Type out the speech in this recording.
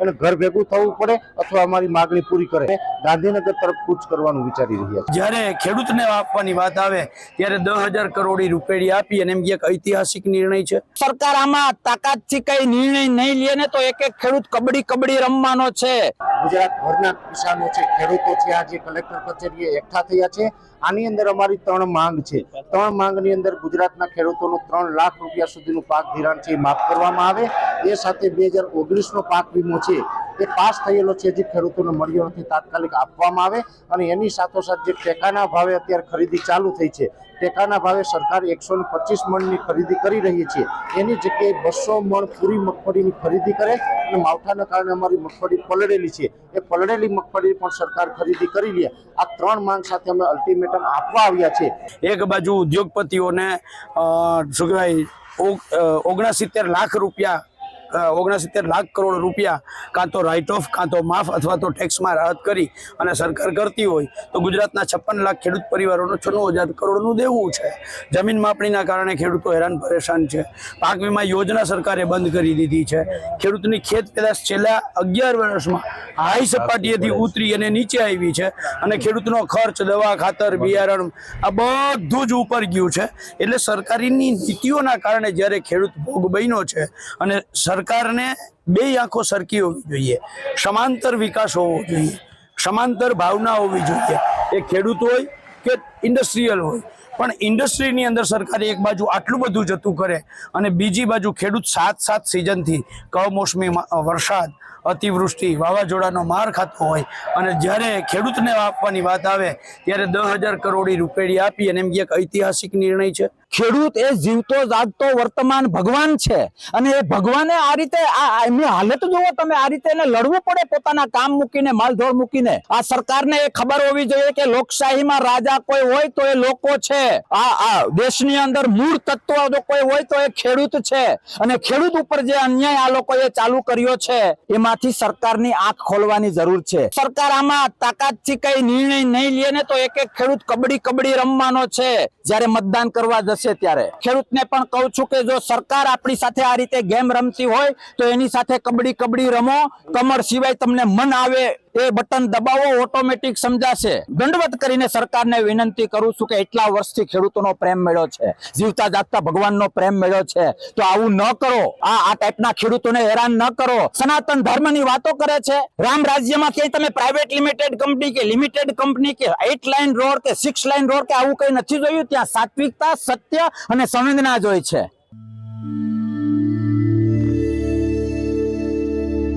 એને ઘર ભેગું થવું પડે અથવા અમારી માગણી પૂરી કરે. ગાંધીનગર તરફ કૂચ કરવાનું વિચારી રહ્યા છે. જ્યારે ખેડૂતને આપવાની વાત આવે ત્યારે દસ હજાર કરોડી રૂપિયા આપી અને એમ એક ઐતિહાસિક નિર્ણય છે. સરકાર આમાં તાકાતથી કઈ નિર્ણય નહીં લે ને તો એક એક ખેડૂત કબડ્ડી કબડ્ડી રમવાનો છે. ગુજરાત ભરના કિસાનો છે ખેડૂતો છે આજે કલેક્ટર કચેરીએ એકઠા થયા છે. આની અંદર અમારી ત્રણ માંગ છે. ત્રણ માંગની અંદર ગુજરાતના ખેડૂતોનું ત્રણ લાખ રૂપિયા સુધીનું પાક ધિરાણ છે માફ કરવામાં આવે. એ સાથે બે હજાર ઓગણીસનો પાક વીમો છે, એ પાસ થયેલો છે, જે ખેડૂતોને મળ્યો નથી, તાત્કાલિક આપવામાં આવે અને એની સાથોસાથ જે ટેકાના ભાવે અત્યારે ખરીદી ચાલુ થઈ છે, ટેકાના ભાવે સરકાર એકસો ને પચીસ મણની ખરીદી કરી રહી છે, એની જગ્યાએ બસો મણ પૂરી મગફળીની ખરીદી કરે અને માવઠાના કારણે અમારી મગફળી પલળેલી છે, એ પલળેલી મગફળી પણ સરકાર ખરીદી કરી લે, આ ત્રણ માંગ સાથે અમે અલ્ટિમેટમ આપવા આવ્યા છે. એક બાજુ ઉદ્યોગપતિઓને શું કહેવાય ઓગણસિત્તેર લાખ રૂપિયા ઓગણસિત્તેર લાખ કરોડ રૂપિયા કાં તો રાઇટ ઓફ કાં તો માફ અથવા તો ટેક્સમાં રાહત કરી અને સરકાર કરતી હોય તો ગુજરાતના છપ્પન લાખ ખેડૂત પરિવારોનું છન્નું હજાર કરોડનું દેવું છે. જમીન માપણીના કારણે ખેડૂતો હેરાન પરેશાન છે. પાક વીમા યોજના સરકારે બંધ કરી દીધી છે. ખેડૂતની ખેત પેદાશ છેલ્લા અગિયાર વર્ષમાં હાઈ સપાટીએથી ઉતરી અને નીચે આવી છે અને ખેડૂતનો ખર્ચ દવા ખાતર બિયારણ આ બધું જ ઉપર ગયું છે. એટલે સરકારીની નીતિઓના કારણે જ્યારે ખેડૂત ભોગ બન્યો છે અને સરકારને બે આંખો સરખી હોવી જોઈએ. સમાંતર વિકાસ હોવો જોઈએ. સમાંતર ભાવના હોવી જોઈએ. એ ખેડૂત હોય કે ઇન્ડસ્ટ્રીયલ હોય. પણ ઇન્ડસ્ટ્રીની અંદર સરકારે એક બાજુ આટલું બધું જતું કરે અને બીજી બાજુ ખેડૂત સાત સાત સિઝનથી કમોસમી વરસાદ, અતિવૃષ્ટિ, વાવાઝોડાનો માર ખાતો હોય અને જ્યારે ખેડૂતને આપવાની વાત આવે ત્યારે દસ હજાર કરોડી રૂપિયા આપી અને એમ એક ઐતિહાસિક નિર્ણય છે. ખેડૂત એ જીવતો જાગતો વર્તમાન ભગવાન છે અને એ ભગવાને આ રીતે આ એમની હાલત જુઓ તમે, આ રીતે એને લડવું પડે પોતાના કામ મૂકીને માલધોળ મૂકીને. આ સરકારને એ ખબર હોવી જોઈએ કે લોકશાહીમાં રાજા કોઈ હોય તો એ લોકો છે. આ આ દેશની અંદર મૂળ તત્વ જો કોઈ હોય તો એ ખેડૂત છે. અને ખેડૂત ઉપર જે અન્યાય આ લોકોએ ચાલુ કર્યો છે, એમાંથી સરકારની આંખ ખોલવાની જરૂર છે. સરકાર આમાં તાકાતથી કઈ નિર્ણય નહીં લે ને તો એક એક ખેડૂત કબડ્ડી કબડ્ડી રમવાનો છે, જ્યારે મતદાન કરવા જશે ત્યારે. ખેડૂતને પણ કહું છું કે જો સરકાર આપણી સાથે આ રીતે ગેમ રમતી હોય, તો એની સાથે કબડ્ડી કબડ્ડી રમો. કમર સિવાય તમને મન આવે એ બટન દબાવો ઓટોમેટિક સમજાશે. દંડવત કરીને સરકારને વિનંતી કરું છું કે એટલા વર્ષથી ખેડૂતોનો પ્રેમ મળ્યો છે, જીવતા જાગતા ભગવાનનો પ્રેમ મળ્યો છે. તો આવું ન કરો. આ આ ટાઈપના ખેડૂતોને હેરાન ન કરો. સનાતન ધર્મની વાતો કરે છે. રામ રાજ્યમાં ક્યાંય તમે પ્રાઇવેટ લિમિટેડ કંપની કે લિમિટેડ કંપની કે એટ લાઇન રોડ કે સિક્સ લાઇન રોડ કે આવું કઈ નથી જોયું? ત્યાં સાત્વિકતા, સત્ય અને સંવેદના જ હોય છે.